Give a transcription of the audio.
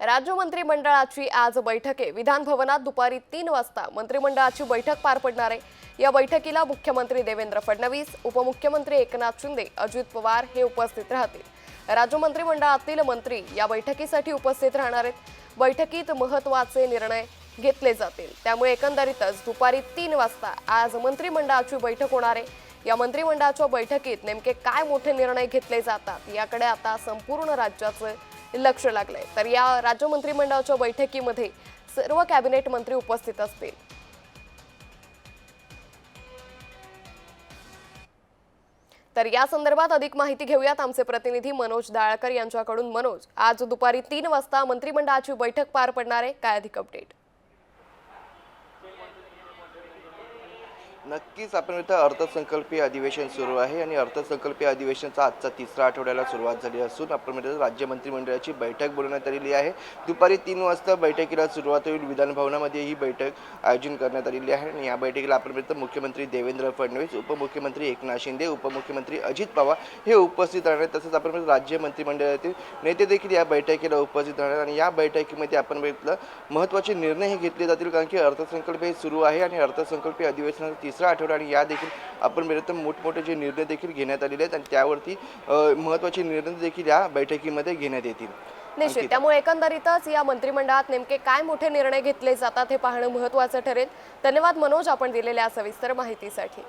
राज्य मंत्रिमंडळाची आज बैठक. आहे विधान भवनात दुपारी तीन वाजता मंत्रिमंडळाची बैठक पार पडणार आहे. या बैठकीला मुख्यमंत्री देवेंद्र फडणवीस उपमुख्यमंत्री एकनाथ शिंदे अजित पवार हे उपस्थित राहतील. राज्य मंत्रिमंडळातील मंत्री या बैठकीसाठी उपस्थित राहणार आहेत. बैठकीत महत्त्वाचे निर्णय घेतले जातील. त्यामुळे एकंदरीतच दुपारी तीन वाजता आज मंत्रिमंडळाची बैठक होणार आहे. या मंत्रिमंडळाच्या बैठकीत नेमके काय मोठे निर्णय घेतले जातात? याकडे आता संपूर्ण राज्याचं लक्ष लागलंय. तर या राज्य मंत्रिमंडळाच्या बैठकीमध्ये सर्व कॅबिनेट मंत्री उपस्थित असतील. तर या संदर्भात अधिक माहिती घेऊयात आमचे प्रतिनिधी मनोज दाळकर यांच्याकडून. मनोज आज दुपारी तीन वाजता मंत्रिमंडळाची बैठक पार पडणार आहे. काय अधिक अपडेट नक्कीच आपण इथं अर्थसंकल्पीय अधिवेशन सुरू आहे आणि अर्थसंकल्पीय अधिवेशनचा आजचा तिसरा आठवड्याला सुरुवात झाली असून आपण म्हणतो राज्य मंत्रिमंडळाची बैठक बोलवण्यात आलेली आहे. दुपारी तीन वाजता बैठकीला सुरुवात होईल. विधानभवनामध्ये ही बैठक आयोजन करण्यात आलेली आहे आणि या बैठकीला आपण म्हणजे मुख्यमंत्री देवेंद्र फडणवीस उपमुख्यमंत्री एकनाथ शिंदे उपमुख्यमंत्री अजित पवार हे उपस्थित राहणार तसंच आपण म्हणतो राज्य मंत्रिमंडळातील नेते देखील या बैठकीला उपस्थित राहणार आणि या बैठकीमध्ये आपण बघितलं महत्त्वाचे निर्णय हे घेतले जातील कारण की अर्थसंकल्प हे सुरू आहे आणि अर्थसंकल्पीय अधिवेशनाचा तिसरा आठवडा आणि या देखील आपण बघितलं मोठमोठे जे निर्णय देखील घेण्यात आलेले आहेत आणि त्यावरती अ, महत्त्वाचे निर्णय देखील या बैठकीमध्ये घेण्यात येतील. निश्चित. त्यामुळे एकंदरीतच या मंत्रिमंडळात नेमके काय मोठे निर्णय घेतले जातात हे पाहणं महत्वाचं ठरेल. धन्यवाद मनोज आपण दिलेल्या सविस्तर माहितीसाठी.